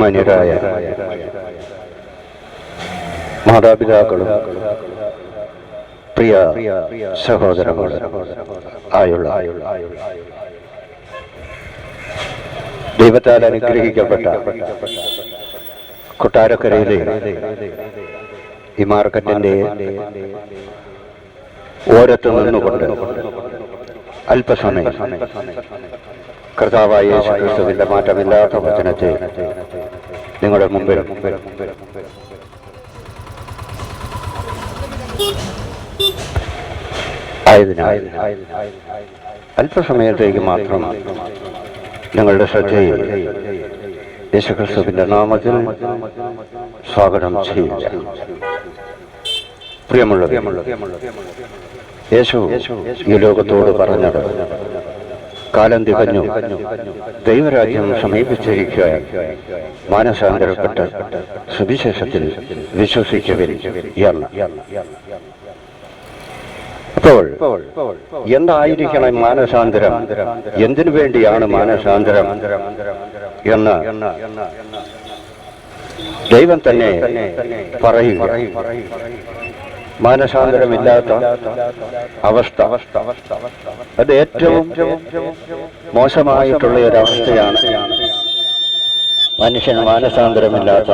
ബഹുമാന്യരായ മാതാപിതാക്കളും പ്രിയ സഹോദരങ്ങളും ആയുള്ള ദൈവത്താൽ അനുഗ്രഹിക്കപ്പെട്ട കൊട്ടാരക്കരയിലെ ഈ മാർക്കറ്റിന്റെ ഓരത്ത് നിന്നുകൊണ്ട് അല്പസമയം കർത്താവായ യേശു ക്രിസ്തുവിന്റെ മാറ്റമില്ലാത്ത വചനത്തെ നിങ്ങളുടെ മുമ്പിൽ ആയതിനാൽ അല്പസമയത്തേക്ക് മാത്രം നിങ്ങളുടെ ശ്രദ്ധയിൽ യേശുക്രിസ്തുവിന്റെ നാമത്തിൽ സ്വാഗതം ചെയ്യുക. യേശു ഈ ലോകത്തോട് പറഞ്ഞത് കാലം തികഞ്ഞു. ദൈവരാജ്യം സമീപിച്ചിരിക്കുക. മാനസാന്തരപ്പെട്ട് സുവിശേഷത്തിൽ എന്ന്. അപ്പോൾ എന്തായിരിക്കണം മാനസാന്തരം? എന്തിനു വേണ്ടിയാണ് മാനസാന്തരം എന്ന് ദൈവം തന്നെ പറയുക മാനസാന്തരമില്ലാത്ത അവസ്ഥ. അത് ഏറ്റവും മോശമായിട്ടുള്ള ഒരവസ്ഥയാണ് മനുഷ്യന് മാനസാന്തരമില്ലാത്ത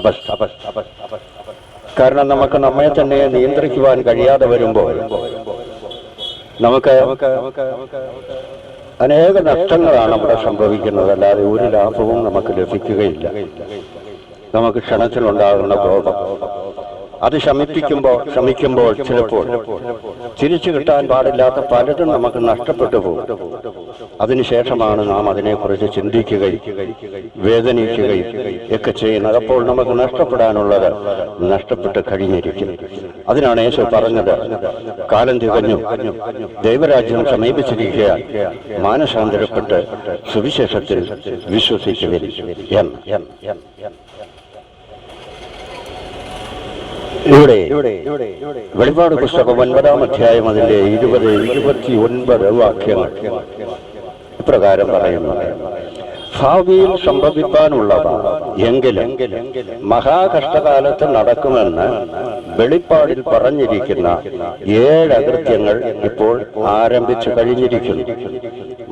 അവസ്ഥ. കാരണം നമുക്ക് നമ്മെ തന്നെ നിയന്ത്രിക്കുവാൻ കഴിയാതെ വരുമ്പോൾ നമുക്ക് അനേക നഷ്ടങ്ങളാണ് നമ്മുടെ സംഭവിക്കുന്നത്. അല്ലാതെ ഒരു ലാഭവും നമുക്ക് ലഭിക്കുകയില്ല. നമുക്ക് ക്ഷണത്തിലുണ്ടാകുന്ന കോപം അത് ശമിപ്പിക്കുമ്പോൾ ശ്രമിക്കുമ്പോൾ ചിലപ്പോൾ തിരിച്ചു കിട്ടാൻ പാടില്ലാത്ത പലതും നമുക്ക് നഷ്ടപ്പെട്ടു പോകും. അതിനുശേഷമാണ് നാം അതിനെക്കുറിച്ച് ചിന്തിക്കുകയും വേദനിക്കുകയും ഒക്കെ ചെയ്യുന്നത്. അപ്പോൾ നമുക്ക് നഷ്ടപ്പെടാനുള്ളത് നഷ്ടപ്പെട്ട് കഴിഞ്ഞിരിക്കും. അതിനാണ് യേശു പറഞ്ഞത് കാലം തികഞ്ഞു. ദൈവരാജ്യം സമീപിച്ചിരിക്കുക മാനസാന്തരപ്പെട്ട് സുവിശേഷത്തിൽ വിശ്വസിക്കുവിൻ എന്ന്. ഇവിടെ വെളിപാട് പുസ്തകം ഒൻപതാം അധ്യായം അതിന്റെ ഇരുപത് ഇരുപത്തി ഒൻപത് വാക്യങ്ങൾ ഇപ്രകാരം പറയുന്നു. ഭാവിയിൽ സംഭവിക്കാനുള്ളവ എങ്കിലും മഹാകഷ്ടകാലത്ത് നടക്കുമെന്ന് വെളിപ്പാടിൽ പറഞ്ഞിരിക്കുന്ന ഏഴ് അകൃത്യങ്ങൾ ഇപ്പോൾ ആരംഭിച്ചു കഴിഞ്ഞിരിക്കുന്നു.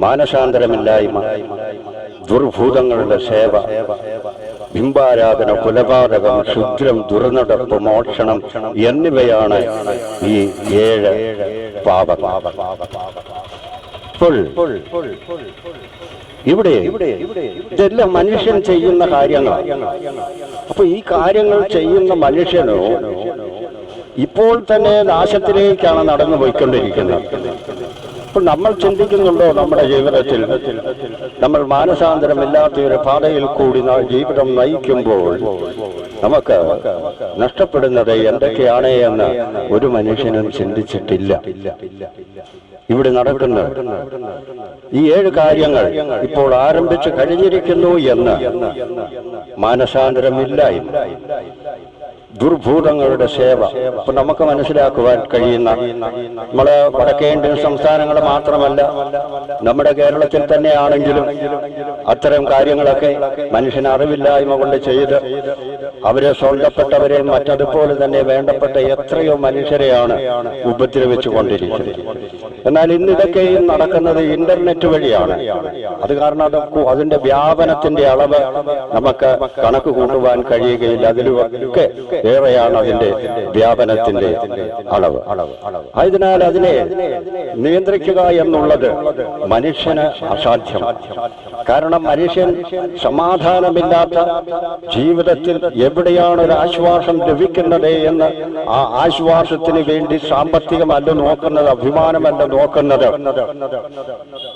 മാനസാന്തരമില്ലായ്മ ദുർഭൂതങ്ങളുടെ സേവ ബിംബാരാധന കൊലപാതകം ശുദ്രം ദുർനടപ്പ് മോഷണം എന്നിവയാണ് ഈ ഏഴ് പാപങ്ങൾ ഇവിടെ ഇതെല്ലാം മനുഷ്യൻ ചെയ്യുന്ന കാര്യങ്ങളാണ്. അപ്പൊ ഈ കാര്യങ്ങൾ ചെയ്യുന്ന മനുഷ്യനോ ഇപ്പോൾ തന്നെ നാശത്തിലേക്കാണ് നടന്നു പോയിക്കൊണ്ടിരിക്കുന്നത് അപ്പോൾ നമ്മൾ ചിന്തിക്കുന്നുണ്ടോ നമ്മുടെ ജീവിതത്തിൽ? നമ്മൾ മാനസാന്തരമില്ലാത്ത ഒരു പാതയിൽ കൂടി നാം ജീവിതം നയിക്കുമ്പോൾ നമുക്ക് നഷ്ടപ്പെടുന്നത് എന്തൊക്കെയാണ് എന്ന് ഒരു മനുഷ്യനും ചിന്തിച്ചിട്ടില്ല. ഇവിടെ നടക്കുന്ന ഈ ഏഴ് കാര്യങ്ങൾ ഇപ്പോൾ ആരംഭിച്ചു കഴിഞ്ഞിരിക്കുന്നു എന്ന് മാനസാന്തരമില്ലായ്മ. ദുർഭൂതങ്ങളുടെ സേവ. ഇപ്പൊ നമുക്ക് മനസ്സിലാക്കുവാൻ കഴിയുന്ന നമ്മളെ വടക്കേ ഇന്ത്യൻ സംസ്ഥാനങ്ങൾ മാത്രമല്ല നമ്മുടെ കേരളത്തിൽ തന്നെയാണെങ്കിലും അത്തരം കാര്യങ്ങളൊക്കെ മനുഷ്യന് അറിവില്ലായ്മ കൊണ്ട് ചെയ്ത് അവരെ സ്വന്തപ്പെട്ടവരെയും മറ്റതുപോലെ തന്നെ വേണ്ടപ്പെട്ട എത്രയോ മനുഷ്യരെയാണ് ഉപദ്രവിച്ചു കൊണ്ടിരിക്കുന്നത് എന്നാൽ ഇന്ന് നടക്കുന്നത് ഇന്റർനെറ്റ് വഴിയാണ്. അത് കാരണം അതിന്റെ വ്യാപനത്തിന്റെ അളവ് നമുക്ക് കണക്ക് കൂട്ടുവാൻ കഴിയുകയില്ല. അതിലൊക്കെ ഏറെയാണ് അതിന്റെ വ്യാപനത്തിന്റെ അളവ്. ആയതിനാൽ അതിനെ നിയന്ത്രിക്കുക എന്നുള്ളത് മനുഷ്യന് അസാധ്യം കാരണം മനുഷ്യൻ സമാധാനമില്ലാത്ത ജീവിതത്തിൽ എവിടെയാണ് ഒരു ആശ്വാസം ലഭിക്കുന്നത് എന്ന് ആ ആശ്വാസത്തിന് വേണ്ടി സാമ്പത്തികമല്ല നോക്കുന്നത് അഭിമാനമല്ല നോക്കുന്നത്.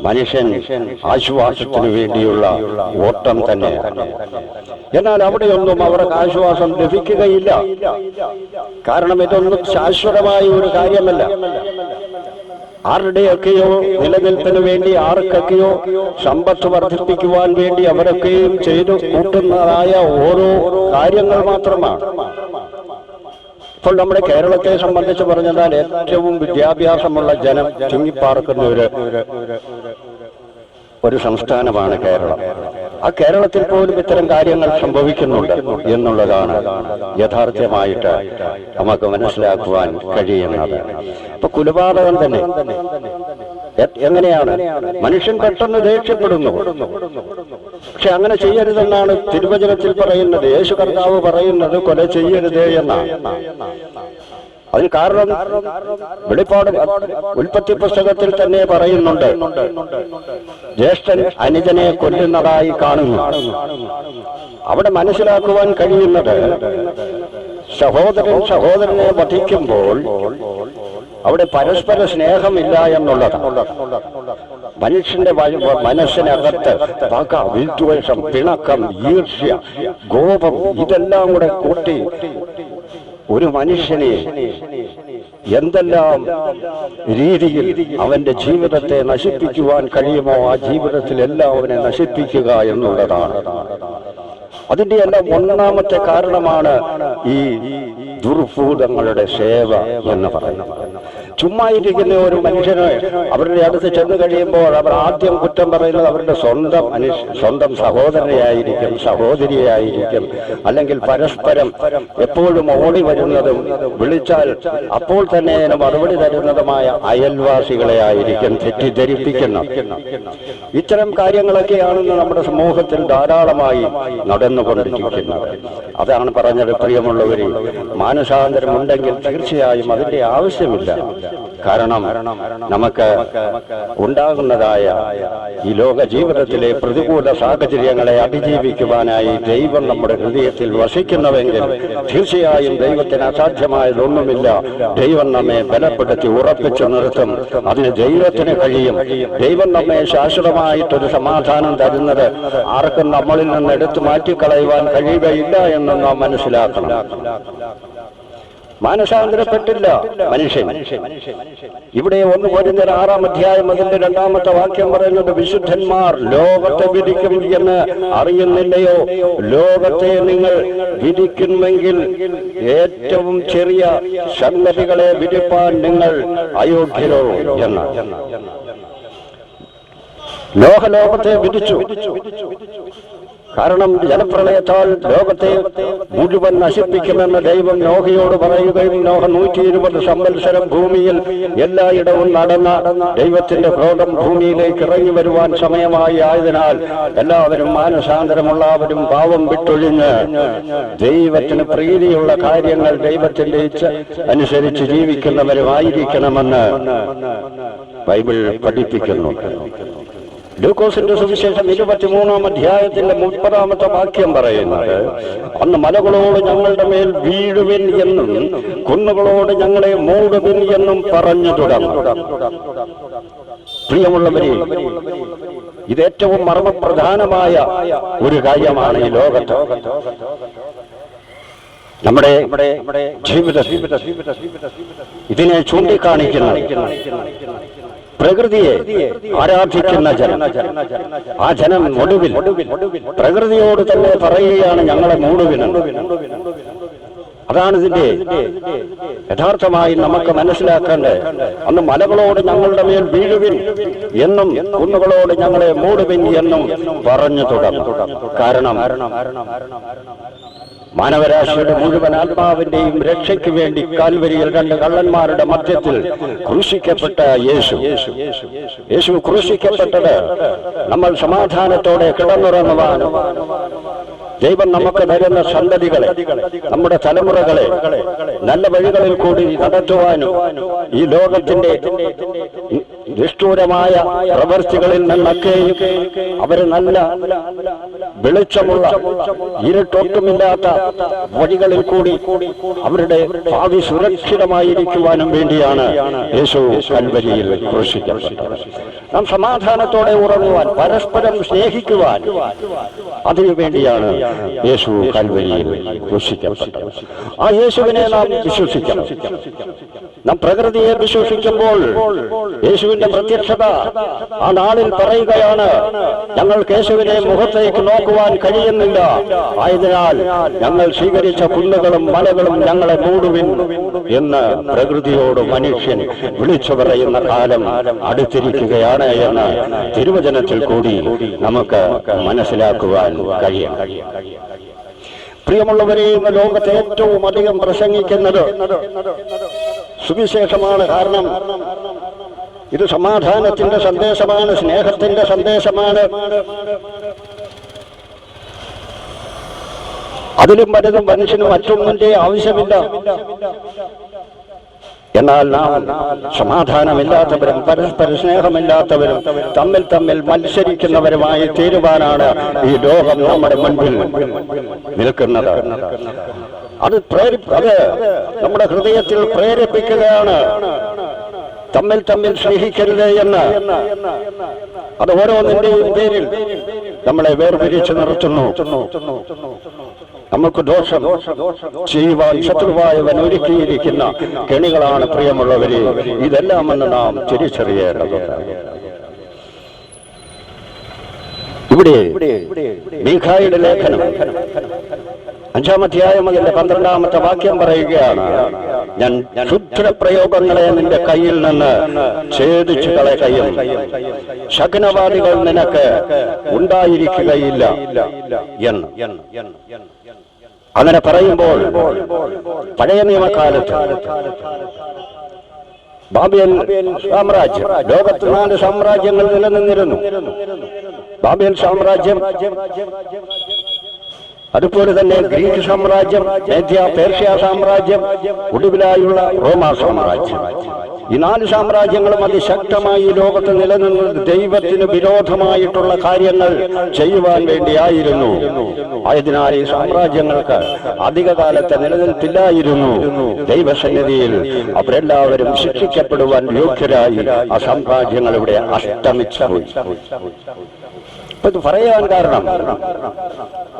മനുഷ്യൻ ആശ്വാസത്തിന് വേണ്ടിയുള്ള ഓട്ടം തന്നെ. എന്നാൽ അവിടെയൊന്നും അവർക്ക് ആശ്വാസം ലഭിക്കുകയില്ല. കാരണം ഇതൊന്നും ശാശ്വതമായ ഒരു കാര്യമല്ല. ആരുടെയൊക്കെയോ നിലനിൽപ്പിന് വേണ്ടി ആർക്കൊക്കെയോ സമ്പത്ത് വർദ്ധിപ്പിക്കുവാൻ വേണ്ടി അവരൊക്കെയും ചെയ്തു കൂട്ടുന്നതായ ഓരോ കാര്യങ്ങൾ മാത്രമാണ്. ഇപ്പോൾ നമ്മുടെ കേരളത്തെ സംബന്ധിച്ച് പറഞ്ഞാൽ ഏറ്റവും വിദ്യാഭ്യാസമുള്ള ജനം ചുങ്ങിപ്പാർക്കുന്ന ഒരു ഒരു സംസ്ഥാനമാണ് കേരളം. ആ കേരളത്തിൽ പോലും ഇത്തരം കാര്യങ്ങൾ സംഭവിക്കുന്നുണ്ട് എന്നുള്ളതാണ് യഥാർത്ഥമായിട്ട് നമുക്ക് മനസ്സിലാക്കുവാൻ കഴിയുന്നത്. ഇപ്പൊ കൊലപാതകം തന്നെ എങ്ങനെയാണ്? മനുഷ്യൻ പെട്ടെന്ന് ദേഷ്യപ്പെടുന്നു. പക്ഷെ അങ്ങനെ ചെയ്യരുതെന്നാണ് തിരുവചനത്തിൽ പറയുന്നത്. യേശു കർത്താവ് പറയുന്നത് കൊല ചെയ്യരുത് എന്നാണ്. അതിന് കാരണം വെളിപ്പാട് ഉൽപ്പത്തി പുസ്തകത്തിൽ തന്നെ പറയുന്നുണ്ട്. ജ്യേഷ്ഠൻ അനുജനെ കൊല്ലുന്നതായി കാണുന്നു. അവിടെ മനസ്സിലാക്കുവാൻ കഴിയുന്നത് സഹോദരൻ സഹോദരനെ വധിക്കുമ്പോൾ അവിടെ പരസ്പര സ്നേഹമില്ല എന്നുള്ളതാണ്. മനുഷ്യന്റെ മനസ്സിനകത്ത് പക വിദ്വേഷം പിണക്കം ഈർഷ്യ കോപം ഇതെല്ലാം കൂടെ കൂട്ടി ഒരു മനുഷ്യനെ എന്തെല്ലാം രീതിയിൽ അവന്റെ ജീവിതത്തെ നശിപ്പിക്കുവാൻ കഴിയുമോ ആ ജീവിതത്തിൽ എല്ലാം അവനെ നശിപ്പിക്കുക എന്നുള്ളതാണ്. അതിന്റെ എല്ലാം ഒന്നാമത്തെ കാരണമാണ് ഈ ദുർഭൂതങ്ങളുടെ സേവ എന്ന് പറയുന്നു. ചുമ്മാ ഇരിക്കുന്ന ഒരു മനുഷ്യന് അവരുടെ അടുത്ത് ചെന്ന് കഴിയുമ്പോൾ അവർ ആദ്യം കുറ്റം പറയുന്നത് അവരുടെ സ്വന്തം മനുഷ്യ സ്വന്തം സഹോദരനെയായിരിക്കും സഹോദരിയായിരിക്കും അല്ലെങ്കിൽ പരസ്പരം എപ്പോഴും ഓടി വരുന്നതും വിളിച്ചാൽ അപ്പോൾ തന്നെ മറുപടി തരുന്നതുമായ അയൽവാസികളെ ആയിരിക്കും തെറ്റിദ്ധരിപ്പിക്കുന്ന. ഇത്തരം കാര്യങ്ങളൊക്കെയാണ് നമ്മുടെ സമൂഹത്തിൽ ധാരാളമായി നടന്നുകൊണ്ടിരിക്കുന്നത് അതാണ് പറഞ്ഞത് പ്രിയമുള്ളവരെ മാനസാന്തരം ഉണ്ടെങ്കിൽ തീർച്ചയായും അതിന്റെ ആവശ്യമില്ല. കാരണം നമുക്ക് ഉണ്ടാകുന്നതായ ഈ ലോക ജീവിതത്തിലെ പ്രതികൂല സാഹചര്യങ്ങളെ അതിജീവിക്കുവാനായി ദൈവം നമ്മുടെ ഹൃദയത്തിൽ വസിക്കുന്നുവെങ്കിൽ തീർച്ചയായും ദൈവത്തിന് അസാധ്യമായതൊന്നുമില്ല. ദൈവം നമ്മെ ബലപ്പെടുത്തി ഉറപ്പിച്ചു നിർത്തും. അതിന് ദൈവത്തിന് കഴിയും. ദൈവം നമ്മെ ശാശ്വതമായിട്ടൊരു സമാധാനം തരുന്നത് ആർക്കും നമ്മളിൽ നിന്ന് എടുത്തു മാറ്റിക്കളയുവാൻ കഴിയുകയില്ല എന്ന് നാം മനസ്സിലാക്കണം. മാനസാന്തരപ്പെട്ടില്ല മനുഷ്യൻ. ഇവിടെ ഒന്ന് പോരുന്ന ആറാം അധ്യായം അതിന്റെ രണ്ടാമത്തെ വാക്യം പറയുന്നത് വിശുദ്ധന്മാർ ലോകത്തെ വിധിക്കും എന്ന് അറിയുന്നില്ലയോ? ലോകത്തെ നിങ്ങൾ വിധിക്കുമെങ്കിൽ ഏറ്റവും ചെറിയ സംഗതികളെ വിധിപ്പാൻ നിങ്ങൾ അയോഗ്യരോ എന്ന്. ലോകലോകത്തെ വിധിച്ചു. കാരണം ജലപ്രളയത്താൽ ലോകത്തെ മുഴുവൻ നശിപ്പിക്കുമെന്ന് ദൈവം നോഹയോട് പറയുകയും നോഹ നൂറ്റി ഇരുപത് സംവത്സരം ഭൂമിയിൽ എല്ലായിടവും നടന്ന ദൈവത്തിന്റെ ക്രോധം ഭൂമിയിലേക്ക് ഇറങ്ങി വരുവാൻ സമയമായി ആയതിനാൽ എല്ലാവരും മാനസാന്തരമുള്ളവരും പാവം വിട്ടൊഴിഞ്ഞ് ദൈവത്തിന് പ്രീതിയുള്ള കാര്യങ്ങൾ ദൈവത്തിന്റെ ഇച്ഛ അനുസരിച്ച് ജീവിക്കുന്നവരുമായിരിക്കണമെന്ന് ബൈബിൾ പഠിപ്പിക്കുന്നു ലൂക്കോസിന്റെ സുവിശേഷം ഇരുപത്തിമൂന്നാം അധ്യായത്തിന്റെ മുപ്പതാമത്തെ വാക്യം പറയുന്നത് അന്ന് മലകളോട് ഞങ്ങളുടെ മേൽ വീഴുവിൻ എന്നും കുന്നുകളോട് ഞങ്ങളെ മൂടുവിൻ എന്നും പറഞ്ഞു തുടങ്ങും പ്രിയമുള്ളവരെ ഇത് ഏറ്റവും മർമ്മപ്രധാനമായ ഒരു കാര്യമാണ് ഈ ലോകത്ത് നമ്മുടെ ജീവിത ഇതിനെ ചൂണ്ടിക്കാണിക്കുന്ന പ്രകൃതിയെ ആരാധിക്കുന്ന ജനം. ആ ജനം ഒടുവിൽ പ്രകൃതിയോട് തന്നെ പറയുകയാണ് ഞങ്ങളെ മൂടുവിന്. അതാണ് ഇതിന്റെ യഥാർത്ഥമായി നമുക്ക് മനസ്സിലാക്കേണ്ട അന്ന് മലകളോട് ഞങ്ങളുടെ മേൽ വീഴുവിൻ എന്നും കുന്നുകളോട് ഞങ്ങളെ മൂടുവിൻ എന്നും പറഞ്ഞു തുടങ്ങും. കാരണം മാനവരാശിയുടെ മുഴുവൻ ആത്മാവിന്റെയും രക്ഷയ്ക്ക് വേണ്ടി കാൽവരിയിൽ രണ്ട് കള്ളന്മാരുടെ മധ്യത്തിൽ ക്രൂശിക്കപ്പെട്ട യേശു. യേശു ക്രൂശിക്കപ്പെട്ടത് നമ്മൾ സമാധാനത്തോടെ കിടന്നുറങ്ങുവാനും ദൈവം നമുക്ക് തരുന്ന സന്തതികളെ നമ്മുടെ തലമുറകളെ നല്ല വഴികളിൽ കൂടി നടത്തുവാനും ഈ ലോകത്തിന്റെ നിഷ്ഠൂരമായ പ്രവർത്തികളിൽ നിന്നൊക്കെയും അവർ നല്ല വെളിച്ചമുള്ള ഇരുട്ടൊട്ടുമില്ലാത്ത വഴികളിൽ കൂടി അവരുടെ ഭാവി സുരക്ഷിതമായിരിക്കുവാനും വേണ്ടിയാണ് യേശു കൽവരിയിൽ ക്രൂശിക്കപ്പെട്ടത്. നാം സമാധാനത്തോടെ ഉറങ്ങുവാൻ പരസ്പരം സ്നേഹിക്കുവാൻ അതിനു വേണ്ടിയാണ് യേശു കൽവരിയിൽ ക്രൂശിക്കപ്പെട്ടത്. ആ യേശുവിനെ നാം വിശ്വസിക്കണം. നാം പ്രകൃതിയെ വിശ്വസിക്കുമ്പോൾ യേശുവിന്റെ പ്രത്യക്ഷത ആ നാളിൽ പറയുകയാണ് ഞങ്ങൾ യേശുവിനെ മുഖത്തേക്ക് നോക്കും നമുക്കുവാൻ കഴിയുന്നില്ല. ആയതിനാൽ ഞങ്ങൾ സ്വീകരിച്ച കുന്നുകളും മലകളും ഞങ്ങളെ മൂടുവിൻ എന്ന് പ്രകൃതിയോട് മനുഷ്യൻ വിളിച്ചു പറയുന്ന കാലം അടുത്തിരിക്കുകയാണ് എന്ന് തിരുവചനത്തിൽ കൂടി നമുക്ക് മനസ്സിലാക്കുവാൻ കഴിയും. പ്രിയമുള്ളവരെ ഇന്ന് ലോകത്തെ ഏറ്റവും അധികം പ്രസംഗിക്കുന്നത് സുവിശേഷമാണ് കാരണം ഇത് സമാധാനത്തിന്റെ സന്ദേശമാണ് സ്നേഹത്തിന്റെ സന്ദേശമാണ്. അതിലും പലതും മനുഷ്യന് മറ്റൊന്നിന്റെ ആവശ്യമില്ല. എന്നാൽ നാം സമാധാനമില്ലാത്തവരും പരസ്പര സ്നേഹമില്ലാത്തവരും തമ്മിൽ തമ്മിൽ മത്സരിക്കുന്നവരുമായി തീരുവാനാണ് ഈ ലോകം നമ്മുടെ മുൻപിൽ നിൽക്കുന്നത്. അത് അത് നമ്മുടെ ഹൃദയത്തിൽ പ്രേരിപ്പിക്കുകയാണ്. തമ്മിൽ തമ്മിൽ സ്നേഹിക്കരുത് എന്ന്. അത് ഓരോന്നിന്റെയും പേരിൽ നമ്മളെ വേർപിരിച്ച് നിർത്തുന്നു. നമുക്ക് ദോഷം. ചെയ്യുവാൻ ശത്രുവായവൻ ഒരുക്കിയിരിക്കുന്ന കെണികളാണ് പ്രിയമുള്ളവരെ. ഇതെല്ലാം എന്ന് നാം തിരിച്ചറിയേണ്ടതുണ്ട്. ഇവിടെ മീഖായുടെ ലേഖനം. അഞ്ചാമധ്യായം അതിന്റെ പന്ത്രണ്ടാമത്തെ വാക്യം പറയുകയാണ് ഞാൻ ക്ഷുദ്ര പ്രയോഗങ്ങളെ നിന്റെ കയ്യിൽ നിന്ന് ഛേദിച്ചു കളയുകയും ശകനവാദികൾ നിനക്ക് ഉണ്ടായിരിക്കുകയില്ല എന്ന്. അങ്ങനെ പറയുമ്പോൾ പഴയ നിയമകാലത്ത് ബാബിയൻ സാമ്രാജ്യം ലോകത്ത് നാല് സാമ്രാജ്യങ്ങൾ നിലനിന്നിരുന്നു. ബാബിയൻ സാമ്രാജ്യം അതുപോലെ തന്നെ ഗ്രീക്ക് സാമ്രാജ്യം മേധ്യ പേർഷ്യ സാമ്രാജ്യം ഒടുവിലായുള്ള റോമ സാമ്രാജ്യം. ഈ നാല് സാമ്രാജ്യങ്ങളും അതിശക്തമായി ലോകത്ത് നിലനിന്നത് ദൈവത്തിന് വിരോധമായിട്ടുള്ള കാര്യങ്ങൾ ചെയ്യുവാൻ വേണ്ടിയായിരുന്നു. ആയതിനാൽ ഈ സാമ്രാജ്യങ്ങൾക്ക് അധിക കാലത്തെ നിലനിൽപ്പില്ലായിരുന്നു. ദൈവസന്നിധിയിൽ അവരെല്ലാവരും ശിക്ഷിക്കപ്പെടുവാൻ യോഗ്യരായി ആ സാമ്രാജ്യങ്ങൾ ഇവിടെ അഷ്ടമിച്ചു പറയാൻ കാരണം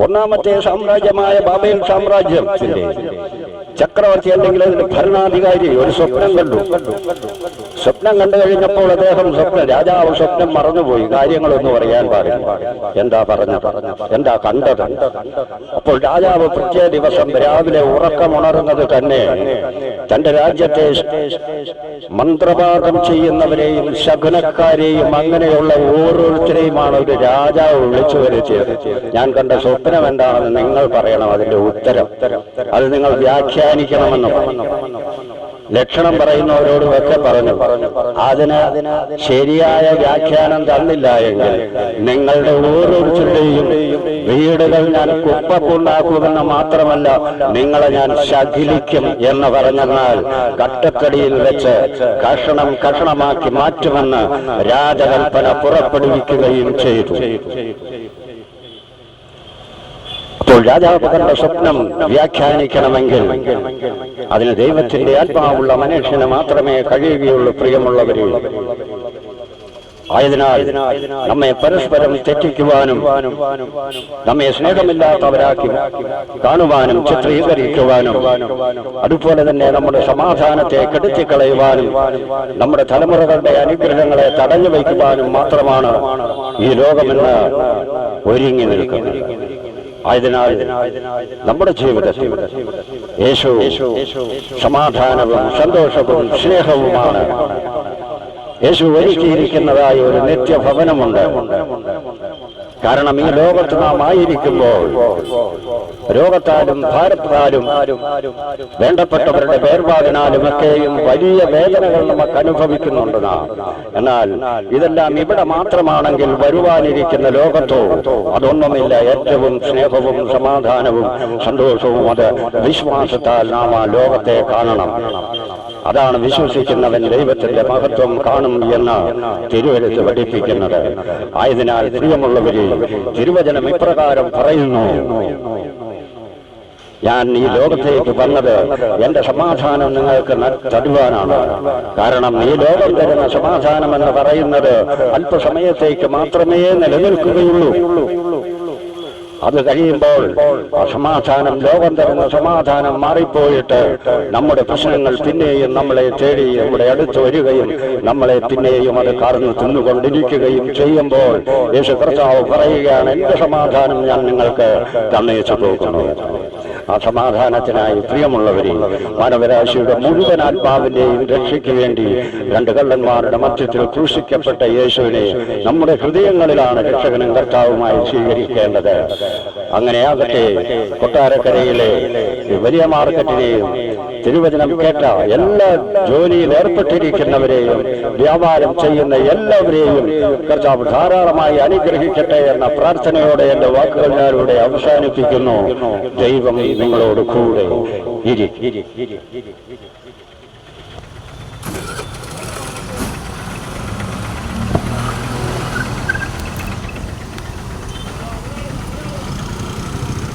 ഒന്നാമത്തെ സാമ്രാജ്യമായ ബാബേൽ സാമ്രാജ്യത്തിന്റെ ചക്രവർത്തി അല്ലെങ്കിൽ അതിന്റെ ഭരണാധികാരി ഒരു സ്വപ്നം കണ്ടു. സ്വപ്നം കണ്ടു കഴിഞ്ഞപ്പോൾ അദ്ദേഹം സ്വപ്നം രാജാവ് സ്വപ്നം മറന്നുപോയി. കാര്യങ്ങളൊന്നും അറിയാൻ പാടില്ല. എന്താ പറഞ്ഞ എന്താ കണ്ടത്? അപ്പോൾ രാജാവ് പ്രത്യേക ദിവസം രാവിലെ ഉറക്കമുണർന്നത് തന്നെ തന്റെ രാജ്യത്തെ മന്ത്രപാഠം ചെയ്യുന്നവരെയും ശകുനക്കാരെയും അങ്ങനെയുള്ള ഓരോരുത്തരെയുമാണ് ഒരു രാജാവ് വിളിച്ചു വരുത്തിയത്. ഞാൻ കണ്ട സ്വപ്നം എന്താണെന്ന് നിങ്ങൾ പറയണം അതിന്റെ ഉത്തരം. അത് നിങ്ങൾ വ്യാഖ്യാനിക്കണമെന്ന്. ലക്ഷണം പറയുന്നവരോട് ഒക്കെ പറഞ്ഞു. അതിന് ശരിയായ വ്യാഖ്യാനം തന്നില്ല എങ്കിൽ നിങ്ങളുടെ ഓരോരുത്തരുടെയും വീടുകൾ ഞാൻ കുപ്പപ്പുണ്ടാക്കുമെന്ന് മാത്രമല്ല നിങ്ങളെ ഞാൻ ശകിലിക്കും എന്ന് പറഞ്ഞെന്നാൽ കട്ടക്കടിയിൽ വെച്ച് കഷണം കഷണമാക്കി മാറ്റുമെന്ന് രാജകൽപ്പന പുറപ്പെടുവിക്കുകയും ചെയ്തു. അപ്പോൾ രാജാവ് കണ്ട സ്വപ്നം വ്യാഖ്യാനിക്കണമെങ്കിൽ അതിന് ദൈവത്തിന്റെ ആത്മാവുള്ള മനുഷ്യന് മാത്രമേ കഴിയുകയുള്ളൂ പ്രിയമുള്ളവരെ. ആയതിനാൽ നമ്മെ പരസ്പരം തെറ്റിക്കുവാനും നമ്മെ സ്നേഹമില്ലാത്തവരാക്കി കാണുവാനും ചിത്രീകരിക്കുവാനും അതുപോലെ തന്നെ നമ്മുടെ സമാധാനത്തെ കെടുത്തിക്കളയുവാനും നമ്മുടെ തലമുറകളുടെ അനുഗ്രഹങ്ങളെ തടഞ്ഞു വയ്ക്കുവാനും മാത്രമാണ് ഈ ലോകമെന്ന് ഒരുങ്ങി നിൽക്കുന്നത്. ആയതിനാൽ നമ്മുടെ ജീവിതത്തിൽ യേശു സമാധാനവും സന്തോഷവും സ്നേഹവുമാണ്. യേശു ഒരുക്കിയിരിക്കുന്നതായ ഒരു നിത്യഭവനമുണ്ട്. കാരണം ഈ ലോകത്ത് നാം ആയിരിക്കുമ്പോൾ രോഗത്താലും ഭാരത്താലും വേണ്ടപ്പെട്ടവരുടെ വേർപാടിനാലും ഒക്കെയും വലിയ വേദനകൾ നമുക്ക് അനുഭവിക്കുന്നുണ്ട് നാം. എന്നാൽ ഇതെല്ലാം ഇവിടെ മാത്രമാണെങ്കിൽ വരുവാനിരിക്കുന്ന ലോകത്തോ അതൊന്നുമില്ല. ഏറ്റവും സ്നേഹവും സമാധാനവും സന്തോഷവും അത് വിശ്വാസത്താൽ നാം ആ ലോകത്തെ കാണണം. അതാണ് വിശ്വസിക്കുന്നവൻ ദൈവത്തിന്റെ മഹത്വം കാണും എന്ന് തിരുവരുത്ത് പഠിപ്പിക്കുന്നത്. ആയതിനാൽ പ്രിയമുള്ളവരെ തിരുവചനം ഇപ്രകാരം പറയുന്നു. ഞാൻ ഈ ലോകത്തേക്ക് വന്നത് എന്റെ സമാധാനം നിങ്ങൾക്ക് തരുവാനാണ്. കാരണം ഈ ലോകം തരുന്ന സമാധാനം എന്ന് പറയുന്നത് അല്പസമയത്തേക്ക് മാത്രമേ നിലനിൽക്കുകയുള്ളൂ. അത് കഴിയുമ്പോൾ സമാധാനം ലോകം തരുന്ന സമാധാനം മാറിപ്പോയിട്ട് നമ്മുടെ പ്രശ്നങ്ങൾ പിന്നെയും നമ്മളെ തേടി നമ്മുടെ അടുത്ത് വരികയും നമ്മളെ പിന്നെയും അത് കാർന്നു തിന്നുകൊണ്ടിരിക്കുകയും ചെയ്യുമ്പോൾ യേശു കർത്താവ് പറയുകയാണ് എന്റെ സമാധാനം ഞാൻ നിങ്ങൾക്ക് തന്നയിച്ചു പോകുന്നു. ആ സമാധാനത്തിനായി പ്രിയമുള്ളവരെ മാനവരാശിയുടെ മുഴുവൻ ആത്മാവിന്റെയും രക്ഷയ്ക്ക് വേണ്ടി രണ്ട് കള്ളന്മാരുടെ മധ്യത്തിൽ ക്രൂശിക്കപ്പെട്ട യേശുവിനെ നമ്മുടെ ഹൃദയങ്ങളിലാണ് രക്ഷകനും കർത്താവുമായി സ്വീകരിക്കേണ്ടത്. അങ്ങനെയാകട്ടെ കൊട്ടാരക്കരയിലെ വലിയ മാർക്കറ്റിനെയും തിരുവചനം കേട്ട എല്ലാ ജോലിയിൽ ഏർപ്പെട്ടിരിക്കുന്നവരെയും വ്യാപാരം ചെയ്യുന്ന എല്ലാവരെയും കർത്താവ് ധാരാളമായി അനുഗ്രഹിക്കട്ടെ എന്ന പ്രാർത്ഥനയോടെ എന്റെ വാക്കുകൾ ഞാനിവിടെ അവസാനിപ്പിക്കുന്നു. ദൈവം നിങ്ങളോട് കൂടെ ഇരി.